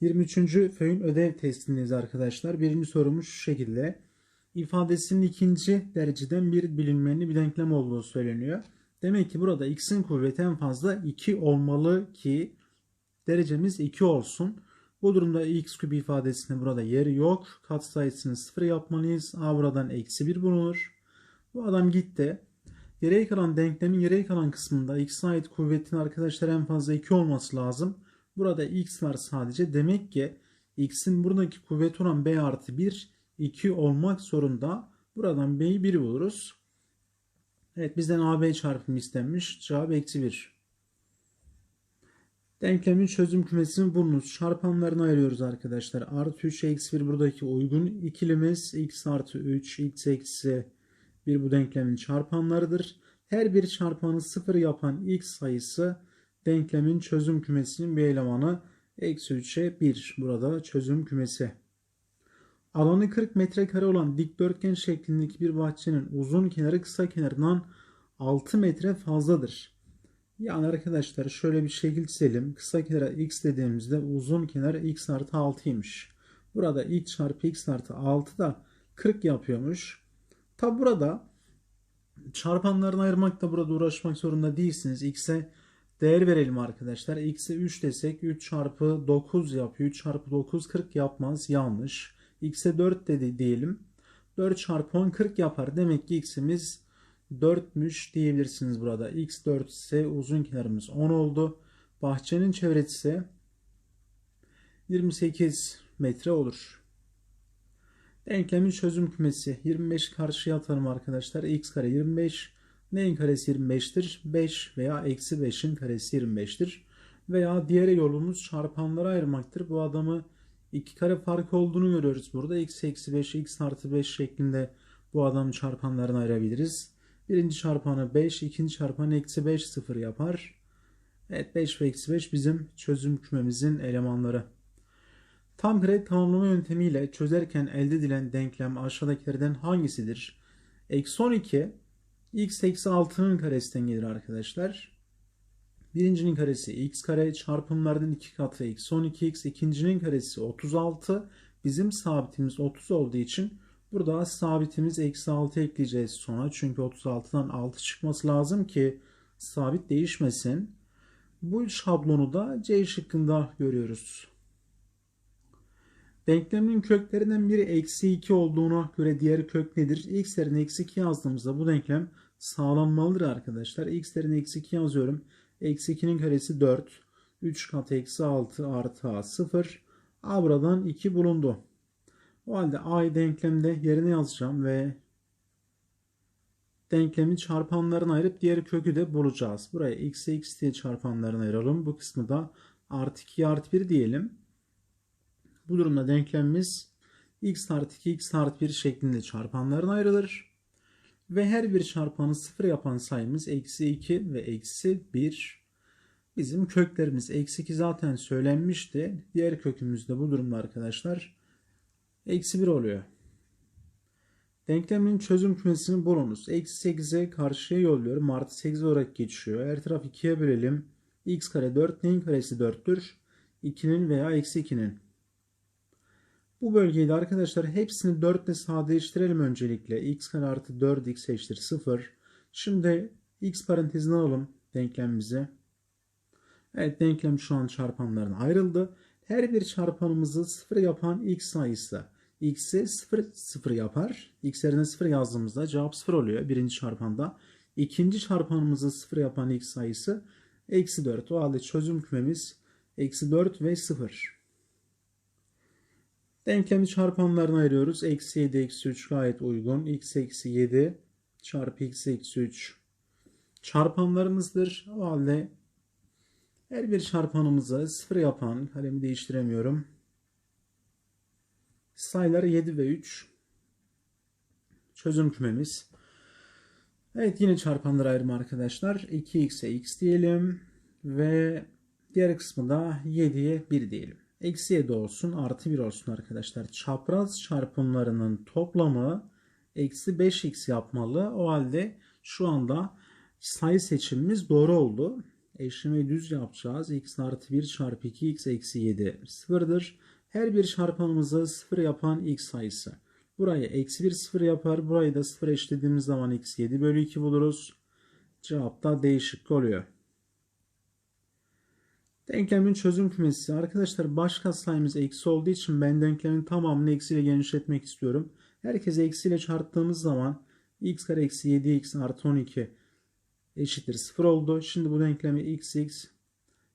23. föyün ödev testindeyiz arkadaşlar. Birinci sorumuz şu şekilde. İfadesinin ikinci dereceden bir bilinmeyenli bir denklem olduğu söyleniyor. Demek ki burada x'in kuvveti en fazla 2 olmalı ki derecemiz 2 olsun. Bu durumda x küp ifadesinde burada yeri yok. Katsayısını 0 yapmalıyız. A buradan eksi 1 bulunur. Bu adam gitti. Geriye kalan denklemin geriye kalan kısmında x'e ait kuvvetin arkadaşlar en fazla 2 olması lazım. Burada x var sadece. Demek ki x'in buradaki kuvvet olan b artı 1 2 olmak zorunda. Buradan b'yi 1 buluruz. Evet bizden AB çarpımı istenmiş. Cevap eksi 1. Denklemin çözüm kümesini bulunuz. Çarpanlarını ayırıyoruz arkadaşlar. Artı 3 eksi 1 buradaki uygun ikilimiz. x artı 3 x eksi 1 bu denklemin çarpanlarıdır. Her bir çarpanı 0 yapan x sayısı denklemin çözüm kümesinin bir elemanı. Eksi 3'e 1 burada çözüm kümesi. Alanı 40 metrekare olan dikdörtgen şeklindeki bir bahçenin uzun kenarı kısa kenarından 6 metre fazladır. Yani arkadaşlar şöyle bir şekil çizelim. Kısa kenara x dediğimizde uzun kenar x artı 6'ymış. Burada x çarpı x artı 6 da 40 yapıyormuş. Tabi burada çarpanlarını ayırmakta burada uğraşmak zorunda değilsiniz. X'e değer verelim arkadaşlar. X'e 3 desek 3 çarpı 9 yapıyor. 3 çarpı 9 40 yapmaz. Yanlış. X'e 4 dedi diyelim. 4 çarpı 10 40 yapar. Demek ki X'imiz 4'müş diyebilirsiniz burada. X 4 ise uzun kenarımız 10 oldu. Bahçenin çevresi ise 28 metre olur. Denklemin çözüm kümesi 25 karşıya atalım arkadaşlar. x kare 25. Neyin karesi 25'tir? 5 veya eksi 5'in karesi 25'tir. Veya diğer yolumuz çarpanlara ayırmaktır. Bu adamı iki kare fark olduğunu görüyoruz burada. x eksi 5, x artı 5 şeklinde bu adamın çarpanlarını ayırabiliriz. Birinci çarpanı 5, ikinci çarpanı eksi 5 0 yapar. Evet 5 ve eksi 5 bizim çözüm kümemizin elemanları. Tam kare tamamlama yöntemiyle çözerken elde edilen denklem aşağıdakilerden hangisidir? Eksi 12 x eksi 6'nın karesinden gelir arkadaşlar. Birincinin karesi x kare çarpımlardan 2 katı eksi 12x. ikincinin karesi 36. Bizim sabitimiz 30 olduğu için burada sabitimiz eksi 6 ekleyeceğiz sonra. Çünkü 36'dan 6 çıkması lazım ki sabit değişmesin. Bu şablonu da C şıkkında görüyoruz. Denklemin köklerinden biri eksi 2 olduğuna göre diğer kök nedir? x yerine eksi 2 yazdığımızda bu denklem sağlanmalıdır arkadaşlar. x yerine eksi 2 yazıyorum. Eksi 2'nin karesi 4. 3 katı eksi 6 artı a 0. a buradan 2 bulundu. O halde a'yı denklemde yerine yazacağım ve denklemi çarpanlarına ayırıp diğer kökü de bulacağız. Buraya x x diye çarpanlarına ayıralım. Bu kısmı da artı 2 artı 1 diyelim. Bu durumda denklemimiz x artı 2 x artı 1 şeklinde çarpanlarına ayrılır. Ve her bir çarpanı sıfır yapan sayımız eksi 2 ve eksi 1. Bizim köklerimiz eksi 2 zaten söylenmişti. Diğer kökümüz de bu durumda arkadaşlar eksi 1 oluyor. Denklemin çözüm kümesini bulunuz. Eksi 8'e karşıya yolluyorum. Artı 8 olarak geçiyor. Her taraf 2'ye bölelim. x kare 4 neyin karesi 4'tür? 2'nin veya eksi 2'nin. Bu bölgeyi de arkadaşlar hepsini 4 ile sadeleştirelim öncelikle. x kare artı 4 x eşittir 0. Şimdi x parantezine alalım denklemimizi. Evet denklem şu an çarpanlarına ayrıldı. Her bir çarpanımızı 0 yapan x sayısı x'i 0 0 yapar. x yerine 0 yazdığımızda cevap 0 oluyor birinci çarpanda. İkinci çarpanımızı 0 yapan x sayısı eksi 4. O halde çözüm kümemiz eksi 4 ve 0. Denklemi çarpanlarına ayırıyoruz. Eksi 7 eksi 3 gayet uygun. x eksi 7 çarpı x eksi 3 çarpanlarımızdır. O halde her bir çarpanımızı 0 yapan kalemi değiştiremiyorum. Sayılar 7 ve 3 çözüm kümemiz. Evet yine çarpanlara ayırma arkadaşlar. 2x'e x diyelim ve diğer kısmı da 7'ye 1 diyelim. Eksi 7 olsun artı 1 olsun arkadaşlar. Çapraz çarpımlarının toplamı eksi 5x yapmalı. O halde şu anda sayı seçimimiz doğru oldu. eşlemeyi düz yapacağız. x artı 1 çarpı 2 x eksi 7 sıfırdır. Her bir çarpanımızı sıfır yapan x sayısı. Burayı eksi 1 sıfır yapar. Burayı da sıfır eşlediğimiz zaman x 7 bölü 2 buluruz. Cevap da değişik oluyor. Denklemin çözüm kümesi. Arkadaşlar baş katsayımız eksi olduğu için ben denklemin tamamını eksiyle genişletmek istiyorum. Herkese eksiyle çarptığımız zaman x kare eksi 7x artı 12 eşittir 0 oldu. Şimdi bu denklemi x x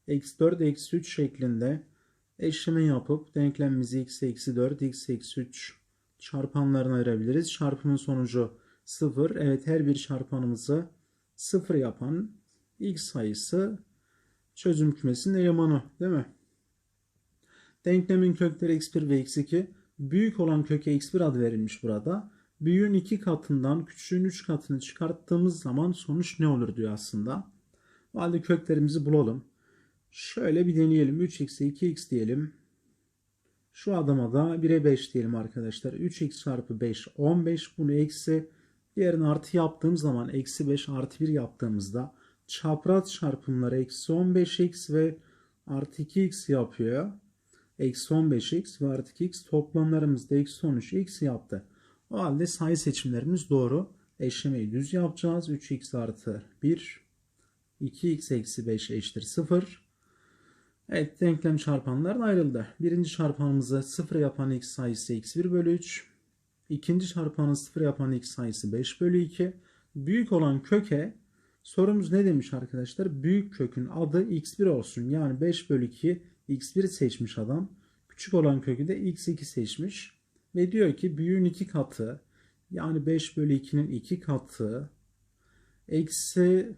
eksi 4 eksi 3 şeklinde eşleme yapıp denklemimizi x eksi 4 x eksi 3 çarpanlarına ayırabiliriz. Çarpımın sonucu 0. Evet her bir çarpanımızı 0 yapan x sayısı çözüm kümesinin elemanı değil mi? Denklemin kökleri x1 ve x2 büyük olan köke x1 adı verilmiş burada. Büyüğün 2 katından küçüğün 3 katını çıkarttığımız zaman sonuç ne olur diyor aslında. O halde köklerimizi bulalım. Şöyle bir deneyelim. 3x'e 2x diyelim. Şu adama da 1'e 5 diyelim arkadaşlar. 3x çarpı 5 15. Bunu eksi diğerini artı yaptığım zaman eksi 5 artı 1 yaptığımızda çapraz çarpımları eksi 15x ve artı 2x yapıyor. Eksi 15x ve artı 2x toplamlarımız da eksi 13x yaptı. O halde sayı seçimlerimiz doğru. Eşlemeyi düz yapacağız. 3x artı 1 2x eksi 5 eşittir 0. Evet denklem çarpanlar ayrıldı. Birinci çarpanımızı 0 yapan x sayısı x1 bölü 3. İkinci çarpanı 0 yapan x sayısı 5 bölü 2. Büyük olan köke sorumuz ne demiş arkadaşlar? Büyük kökün adı x1 olsun. Yani 5 bölü 2 x1 seçmiş adam. Küçük olan kökü de x2 seçmiş. Ve diyor ki büyüğün 2 katı yani 5 bölü 2'nin 2 katı eksi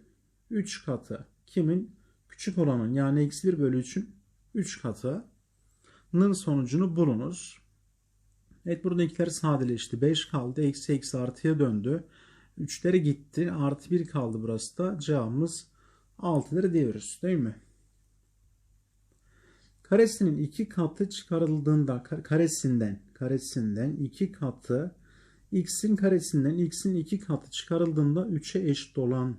3 katı. Kimin? Küçük olanın yani eksi 1 bölü 3'ün 3 katının sonucunu bulunuz. Evet burada ikiler sadeleşti. 5 kaldı. Eksi eksi artıya döndü. 3'leri gitti. Artı 1 kaldı burası da. Cevabımız 6'ları diyoruz. Değil mi? Karesinin 2 katı çıkarıldığında karesinden karesinden 2 katı x'in karesinden x'in 2 katı çıkarıldığında 3'e eşit olan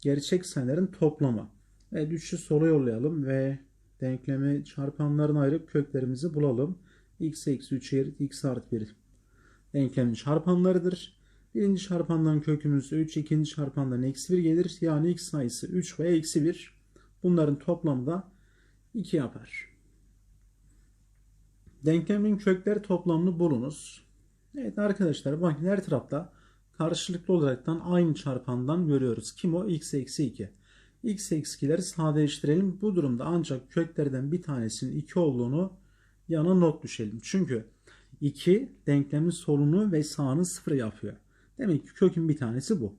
gerçek sayıların toplamı. Evet 3'ü sola yollayalım ve denklemi çarpanlarına ayırıp köklerimizi bulalım. x eksi 3 yer x artı 1 denklemin çarpanlarıdır. Birinci çarpandan kökümüz 3, ikinci çarpandan eksi 1 gelir. Yani x sayısı 3 ve eksi 1. Bunların toplamı da 2 yapar. Denklemin kökleri toplamını bulunuz. Evet arkadaşlar bakın her tarafta karşılıklı olaraktan aynı çarpandan görüyoruz. Kim o? x eksi 2. x eksi 2'leri sadeleştirelim. Bu durumda ancak köklerden bir tanesinin 2 olduğunu yana not düşelim. Çünkü 2 denklemin solunu ve sağını sıfır yapıyor. Demek ki kökün bir tanesi bu.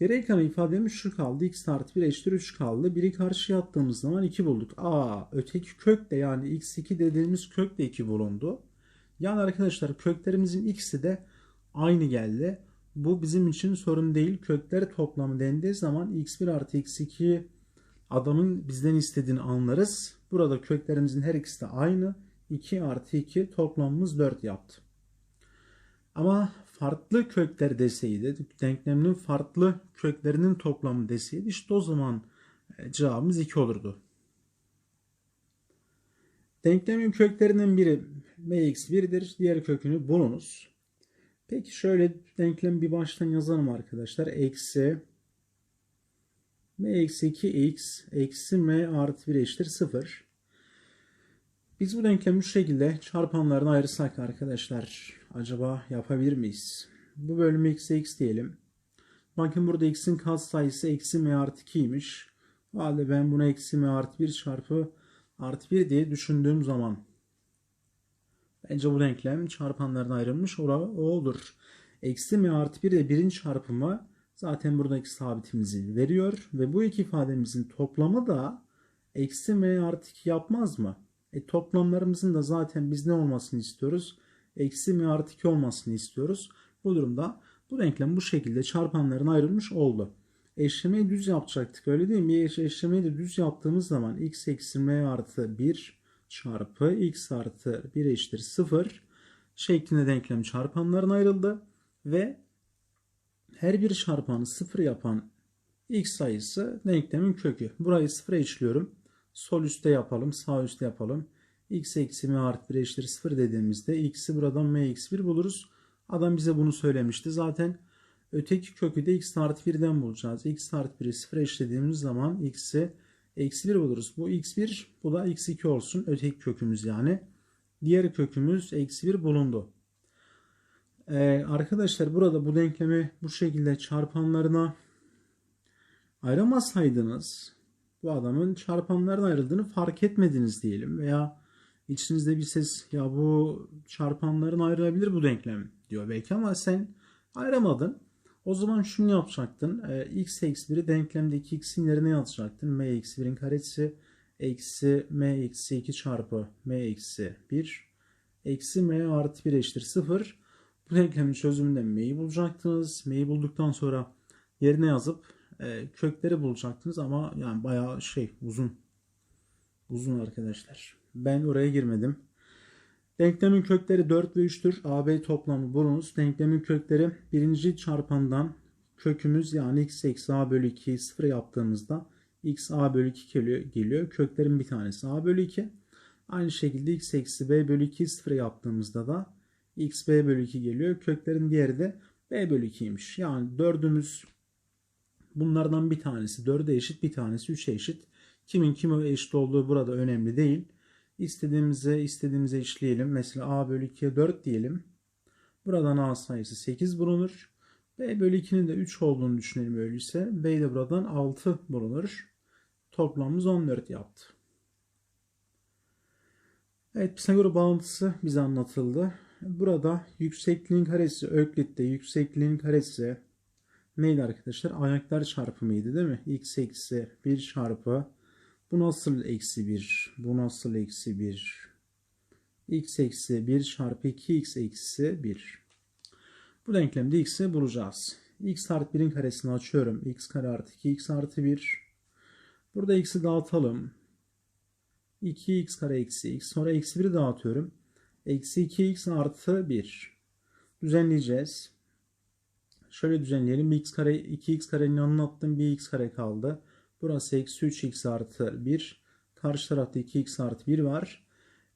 Geriye kalan ifademiz şu kaldı. x artı 1 eşittir 3 kaldı. 1'i karşıya attığımız zaman 2 bulduk. Aa öteki kök de yani x2 dediğimiz kök de 2 bulundu. Yani arkadaşlar köklerimizin ikisi de aynı geldi. Bu bizim için sorun değil. Kökler toplamı dendiği zaman x1 artı x2 adamın bizden istediğini anlarız. Burada köklerimizin her ikisi de aynı. 2 artı 2 toplamımız 4 yaptı. Ama farklı kökler deseydi, denkleminin farklı köklerinin toplamı deseydi işte o zaman e, cevabımız 2 olurdu. Denklemin köklerinden biri mx1'dir. Diğer kökünü bulunuz. Peki şöyle denklem bir baştan yazalım arkadaşlar. Eksi m eksi 2x eksi m artı 1 eşittir 0. Biz bu denklemi şu şekilde çarpanlarına ayırsak arkadaşlar acaba yapabilir miyiz? Bu bölümü eksi x diyelim. Bakın burada x'in katsayısı eksi m artı 2'ymiş. O halde ben buna eksi m artı 1 çarpı artı 1 diye düşündüğüm zaman bence bu denklem çarpanlarına ayrılmış o olur. Eksi m artı 1 ile 1'in çarpımı zaten buradaki sabitimizi veriyor. Ve bu iki ifademizin toplamı da eksi m artı 2 yapmaz mı? E, toplamlarımızın da zaten biz ne olmasını istiyoruz? Eksi mi artı 2 olmasını istiyoruz. Bu durumda bu denklem bu şekilde çarpanlarına ayrılmış oldu. Eşlemeyi düz yapacaktık öyle değil mi? Eşlemeyi de düz yaptığımız zaman x eksi m artı 1 çarpı x artı 1 eşittir 0 şeklinde denklem çarpanlarına ayrıldı. Ve her bir çarpanı 0 yapan x sayısı denklemin kökü. Burayı sıfıra eşliyorum. Sol üstte yapalım, sağ üstte yapalım. x eksi m artı 1 eşittir 0 dediğimizde x'i buradan m eksi 1 buluruz. Adam bize bunu söylemişti. Zaten öteki kökü de x artı 1'den bulacağız. x artı 1'i 0 eşlediğimiz zaman x'i eksi 1 buluruz. Bu x1 bu da x2 olsun. Öteki kökümüz yani. Diğer kökümüz eksi 1 bulundu. Ee, arkadaşlar burada bu denklemi bu şekilde çarpanlarına ayıramasaydınız bu adamın çarpanlarına ayrıldığını fark etmediniz diyelim veya içinizde bir ses ya bu çarpanların ayrılabilir bu denklem diyor belki ama sen ayıramadın. O zaman şunu yapacaktın. Ee, x eksi 1'i denklemdeki x'in yerine yazacaktın. m eksi 1'in karesi eksi m eksi 2 çarpı m eksi 1 eksi m artı 1 eşittir 0. Bu denklemin çözümünden m'yi bulacaktınız. M'yi bulduktan sonra yerine yazıp e, kökleri bulacaktınız ama yani bayağı şey uzun. Uzun arkadaşlar. Ben oraya girmedim. Denklemin kökleri 4 ve 3'tür. AB toplamı bulunuz. Denklemin kökleri birinci çarpandan kökümüz yani x eksi a bölü 2'yi 0 yaptığımızda x a bölü 2 geliyor. Köklerin bir tanesi a bölü 2. Aynı şekilde x eksi b bölü 2'yi 0 yaptığımızda da x b bölü 2 geliyor. Köklerin diğeri de b bölü 2'ymiş. Yani dördümüz bunlardan bir tanesi 4'e eşit bir tanesi 3'e eşit. Kimin kime eşit olduğu burada önemli değil. İstediğimize istediğimize işleyelim. Mesela a bölü 2'ye 4 diyelim. Buradan a sayısı 8 bulunur. b bölü 2'nin de 3 olduğunu düşünelim öyleyse. b de buradan 6 bulunur. Toplamımız 14 yaptı. Evet Pisagor bağıntısı bize anlatıldı. Burada yüksekliğin karesi Öklit'te yüksekliğin karesi neydi arkadaşlar? Ayaklar çarpımıydı değil mi? x eksi 1 çarpı bu nasıl eksi 1? Bu nasıl eksi 1? x eksi 1 çarpı 2x eksi 1. Bu denklemde x'i bulacağız. x artı 1'in karesini açıyorum. x kare artı 2x artı 1. Burada x'i dağıtalım. 2x kare eksi x. Sonra eksi 1'i dağıtıyorum. Eksi 2x artı 1. Düzenleyeceğiz. Şöyle düzenleyelim. x kare 2x karenin yanına attım. 1x kare kaldı. Burası eksi 3x artı 1. Karşı tarafta 2x artı 1 var.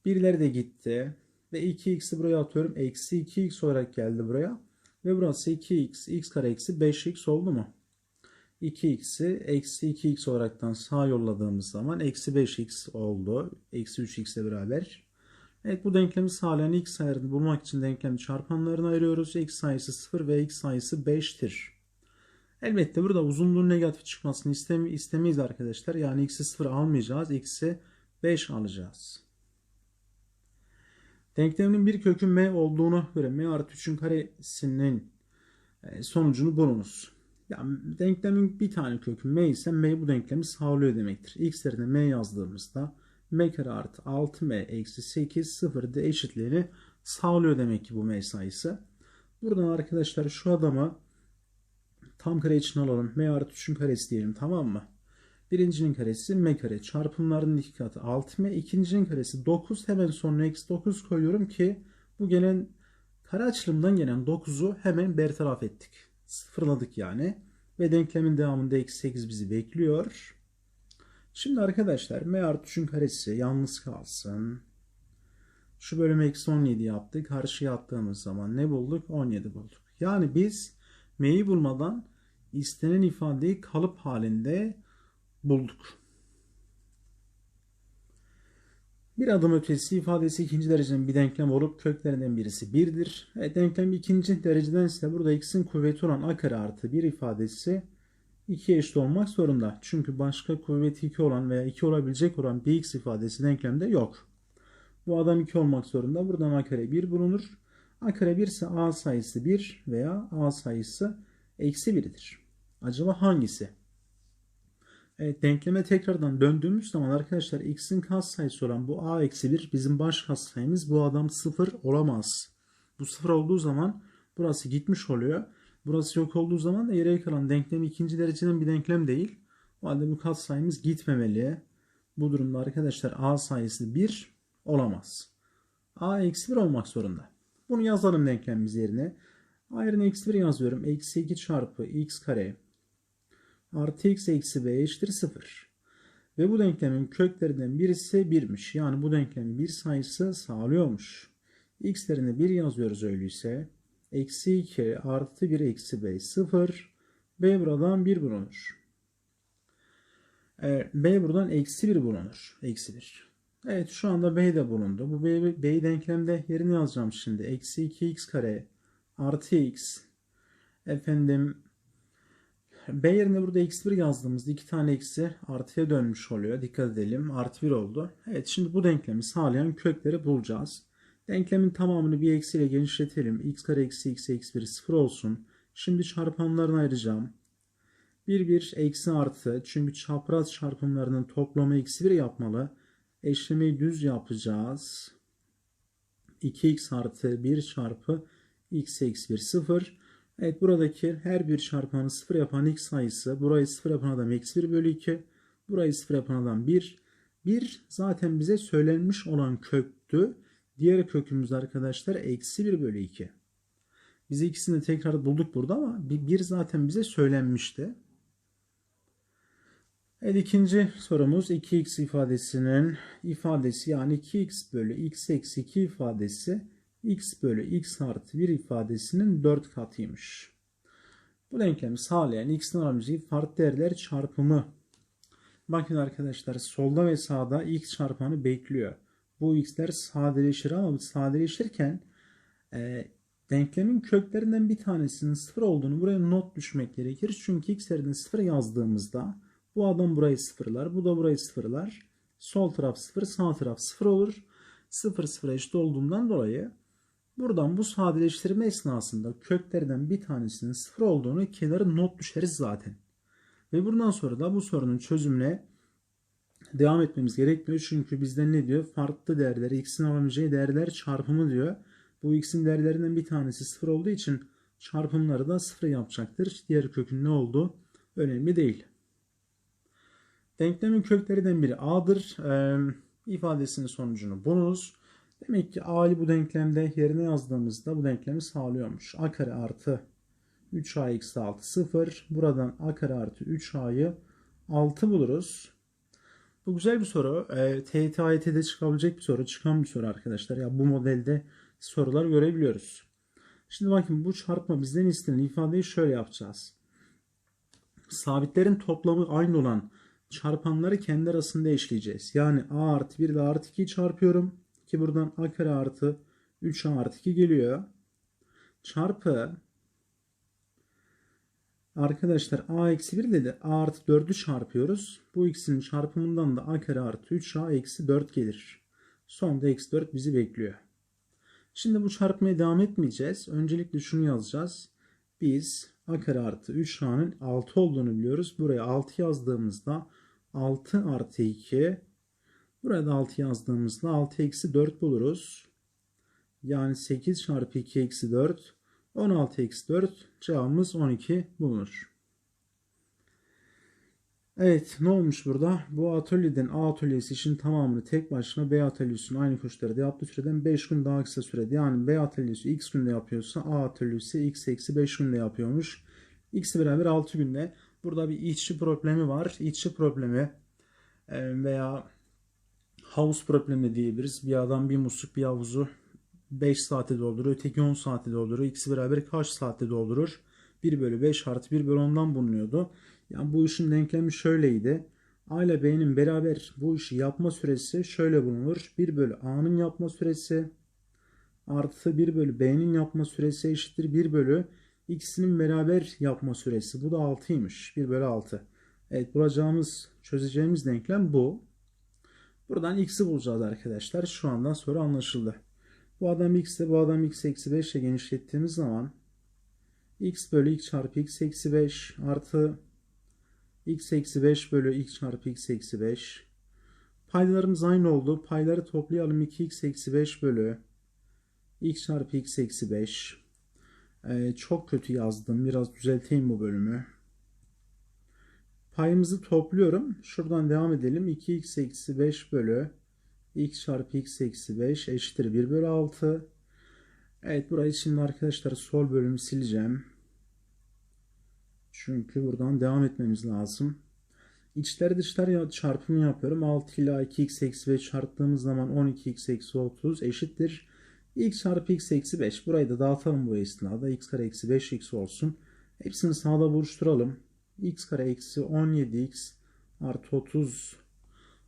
Birleri de gitti. Ve 2x'i buraya atıyorum. Eksi 2x olarak geldi buraya. Ve burası 2x. x kare eksi 5x oldu mu? 2x'i eksi 2x olaraktan sağa yolladığımız zaman eksi 5x oldu. Eksi 3x ile beraber. Evet bu denklemi sağlayan x sayılarını bulmak için denklemi çarpanlarına ayırıyoruz. x sayısı 0 ve x sayısı 5'tir. Elbette burada uzunluğun negatif çıkmasını istemi istemeyiz arkadaşlar. Yani x'i 0 almayacağız. x'i 5 alacağız. Denklemin bir kökü m olduğuna göre m artı 3'ün karesinin e, sonucunu bulunuz. Yani denklemin bir tane kökü m ise m bu denklemi sağlıyor demektir. x yerine m yazdığımızda m kare artı 6m eksi 8 0 de eşitliğini sağlıyor demek ki bu m sayısı. Buradan arkadaşlar şu adamı tam kare için alalım. m artı 3'ün karesi diyelim tamam mı? Birincinin karesi m kare çarpımlarının iki katı 6m. ikincinin karesi 9 hemen sonra eksi 9 koyuyorum ki bu gelen kare açılımdan gelen 9'u hemen bertaraf ettik. Sıfırladık yani. Ve denklemin devamında eksi 8 bizi bekliyor. Şimdi arkadaşlar m artı 3'ün karesi yalnız kalsın. Şu bölümü eksi 17 yaptık. Karşıya attığımız zaman ne bulduk? 17 bulduk. Yani biz m'yi bulmadan istenen ifadeyi kalıp halinde bulduk. Bir adım ötesi ifadesi ikinci dereceden bir denklem olup köklerinden birisi 1'dir. E, denklem ikinci dereceden ise burada x'in kuvveti olan a kare artı 1 ifadesi 2'ye eşit olmak zorunda. Çünkü başka kuvveti 2 olan veya 2 olabilecek olan bir x ifadesi denklemde yok. Bu adam 2 olmak zorunda. Buradan a kare 1 bulunur. a kare 1 ise a sayısı 1 veya a sayısı eksi 1'dir. Acaba hangisi? Evet, denkleme tekrardan döndüğümüz zaman arkadaşlar x'in katsayısı olan bu a eksi 1 bizim baş katsayımız. Bu adam 0 olamaz. Bu 0 olduğu zaman burası gitmiş oluyor. Burası yok olduğu zaman da geriye kalan denklem ikinci dereceden bir denklem değil. O halde bu katsayımız gitmemeli. Bu durumda arkadaşlar a sayısı 1 olamaz. a eksi 1 olmak zorunda. Bunu yazalım denklemimiz yerine. a yerine eksi 1 yazıyorum. Eksi 2 çarpı x kare artı x eksi b eşittir 0. Ve bu denklemin köklerinden birisi 1'miş. Yani bu denklemin bir sayısı sağlıyormuş. x yerine 1 yazıyoruz öyleyse. Eksi 2 artı 1 eksi b 0. b buradan 1 bulunur. B buradan eksi 1 bulunur. Eksi 1. Evet şu anda b de bulundu. Bu b, b'yi denklemde yerine yazacağım şimdi. Eksi 2x kare artı x. Efendim b yerine burada eksi 1 yazdığımızda iki tane eksi artıya dönmüş oluyor. Dikkat edelim. Artı 1 oldu. Evet şimdi bu denklemi sağlayan kökleri bulacağız. Denklemin tamamını bir eksiyle genişletelim. x kare eksi x eksi 1 0 olsun. Şimdi çarpanlarını ayıracağım. 1 1 eksi artı. Çünkü çapraz çarpımlarının toplamı eksi 1 yapmalı. Eşlemeyi düz yapacağız. 2x artı 1 çarpı x eksi 1 0. Evet buradaki her bir çarpanı 0 yapan x sayısı. Burayı 0 yapan adam eksi 1 bölü 2. Burayı 0 yapan adam 1. 1 zaten bize söylenmiş olan köktü. Diğer kökümüz arkadaşlar eksi 1 bölü 2. Biz ikisini tekrar bulduk burada ama 1 zaten bize söylenmişti. Evet ikinci sorumuz 2x ifadesinin ifadesi yani 2x bölü x eksi 2 ifadesi x bölü x artı 1 ifadesinin 4 katıymış. Bu denklemi sağlayan x'in alabileceği farklı değerler çarpımı. Bakın arkadaşlar solda ve sağda x çarpanı bekliyor. Bu x'ler sadeleşir ama sadeleşirken e, denklemin köklerinden bir tanesinin sıfır olduğunu buraya not düşmek gerekir. Çünkü x sıfır yazdığımızda bu adam burayı sıfırlar. Bu da burayı sıfırlar. Sol taraf sıfır, sağ taraf sıfır olur. Sıfır sıfıra eşit olduğundan dolayı buradan bu sadeleştirme esnasında köklerden bir tanesinin sıfır olduğunu kenara not düşeriz zaten. Ve buradan sonra da bu sorunun çözümüne devam etmemiz gerekmiyor. Çünkü bizden ne diyor? Farklı değerler, x'in alabileceği değerler çarpımı diyor. Bu x'in değerlerinden bir tanesi sıfır olduğu için çarpımları da sıfır yapacaktır. Diğer kökün ne olduğu önemli değil. Denklemin köklerinden biri a'dır. Ee, ifadesinin sonucunu bulunuz. Demek ki a'yı bu denklemde yerine yazdığımızda bu denklemi sağlıyormuş. a kare artı 3a eksi 6 0. Buradan a kare artı 3a'yı 6 buluruz. Bu güzel bir soru. E, TYT AYT'de çıkabilecek bir soru. Çıkan bir soru arkadaşlar. Ya bu modelde sorular görebiliyoruz. Şimdi bakın bu çarpma bizden istenen ifadeyi şöyle yapacağız. Sabitlerin toplamı aynı olan çarpanları kendi arasında eşleyeceğiz. Yani a artı 1 ile artı 2 çarpıyorum. Ki buradan a kare artı 3a artı 2 geliyor. Çarpı arkadaşlar a eksi 1 ile de a artı 4'ü çarpıyoruz. Bu ikisinin çarpımından da a kare artı 3a eksi 4 gelir. Sonda eksi 4 bizi bekliyor. Şimdi bu çarpmaya devam etmeyeceğiz. Öncelikle şunu yazacağız. Biz a kare artı 3a'nın 6 olduğunu biliyoruz. Buraya 6 yazdığımızda 6 artı 2 burada 6 yazdığımızda 6 eksi 4 buluruz. Yani 8 çarpı 2 eksi 4 16 eksi 4 cevabımız 12 bulunur. Evet ne olmuş burada? Bu atölyeden A atölyesi için tamamını tek başına B atölyesinin aynı koşullarda yaptığı süreden 5 gün daha kısa sürede. Yani B atölyesi x günde yapıyorsa A atölyesi x eksi 5 günde yapıyormuş. X'i beraber 6 günde. Burada bir işçi problemi var. İşçi problemi e, veya havuz problemi diyebiliriz. Bir adam bir musluk bir havuzu 5 saate doldurur. Öteki 10 saate doldurur. İkisi beraber kaç saatte doldurur? 1 bölü 5 artı 1 bölü 10'dan bulunuyordu. Yani bu işin denklemi şöyleydi. A ile B'nin beraber bu işi yapma süresi şöyle bulunur. 1 bölü A'nın yapma süresi artı 1 bölü B'nin yapma süresi eşittir 1 bölü ikisinin beraber yapma süresi. Bu da 6'ymış. 1 bölü 6. Evet bulacağımız, çözeceğimiz denklem bu. Buradan x'i bulacağız arkadaşlar. Şu andan sonra anlaşıldı. Bu adam x'te bu adam x eksi 5 ile genişlettiğimiz zaman x bölü x çarpı x eksi 5 artı x eksi 5 bölü x çarpı x eksi 5. Paydalarımız aynı oldu. Payları toplayalım. 2x eksi 5 bölü x çarpı x eksi 5. Ee, çok kötü yazdım. Biraz düzelteyim bu bölümü. Payımızı topluyorum. Şuradan devam edelim. 2x eksi 5 bölü x çarpı x eksi 5 eşittir 1 bölü 6. Evet burayı şimdi arkadaşlar sol bölümü sileceğim. Çünkü buradan devam etmemiz lazım. İçler dışlar çarpımı yapıyorum. 6 ile 2x eksi 5 çarptığımız zaman 12x eksi 30 eşittir. x çarpı x eksi 5. Burayı da dağıtalım bu esnada. x kare eksi 5x olsun. Hepsini sağda buluşturalım. x kare eksi 17x artı 30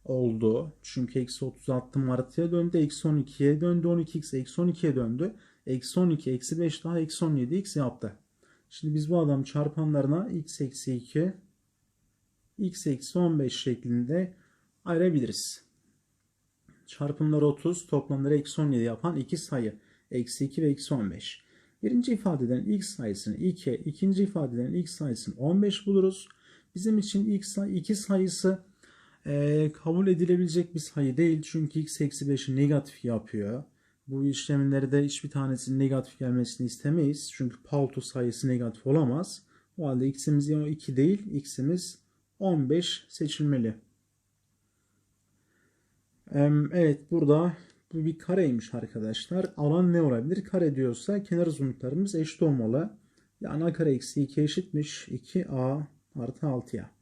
oldu. Çünkü eksi 30 attım artıya döndü. Eksi 12'ye döndü. 12x eksi 12'ye döndü. Eksi 12 eksi 5 daha eksi 17x yaptı. Şimdi biz bu adam çarpanlarına x eksi 2 x eksi 15 şeklinde ayırabiliriz. Çarpımları 30, toplamları eksi 17 yapan iki sayı. Eksi 2 ve eksi 15. Birinci ifadeden x sayısını 2, ikinci ifadeden x sayısını 15 buluruz. Bizim için x say- iki sayısı e, kabul edilebilecek bir sayı değil. Çünkü x eksi 5'i negatif yapıyor. Bu işlemlerde hiçbir tanesinin negatif gelmesini istemeyiz. Çünkü palto sayısı negatif olamaz. O halde x'imiz ya 2 değil, x'imiz 15 seçilmeli. Evet burada bu bir kareymiş arkadaşlar. Alan ne olabilir? Kare diyorsa kenar uzunluklarımız eşit olmalı. Yani a kare eksi 2 eşitmiş. 2a artı 6'ya.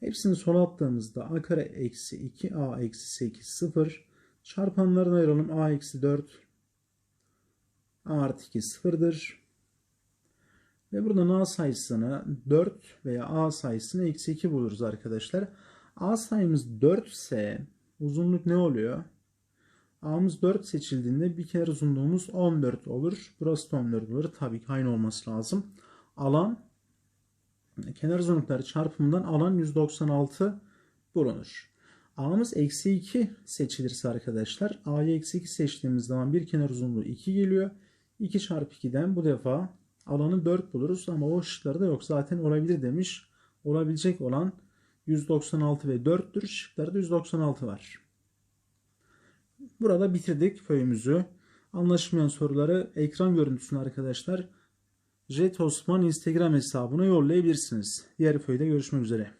Hepsini sola attığımızda a kare eksi 2a eksi 8 0. Çarpanlarını ayıralım. a eksi 4 a artı 2 sıfırdır. Ve buradan a sayısını 4 veya a sayısını eksi 2 buluruz arkadaşlar. a sayımız 4 ise uzunluk ne oluyor? a'mız 4 seçildiğinde bir kenar uzunluğumuz 14 olur. Burası da 14 olur. Tabii ki aynı olması lazım. Alan kenar uzunlukları çarpımından alan 196 bulunur. A'mız eksi 2 seçilirse arkadaşlar A'yı eksi 2 seçtiğimiz zaman bir kenar uzunluğu 2 geliyor. 2 çarpı 2'den bu defa alanı 4 buluruz ama o şıkları da yok. Zaten olabilir demiş. Olabilecek olan 196 ve 4'tür. Şıklarda 196 var. Burada bitirdik köyümüzü. Anlaşılmayan soruları ekran görüntüsünü arkadaşlar Jet Osman Instagram hesabına yollayabilirsiniz. Diğer köyde görüşmek üzere.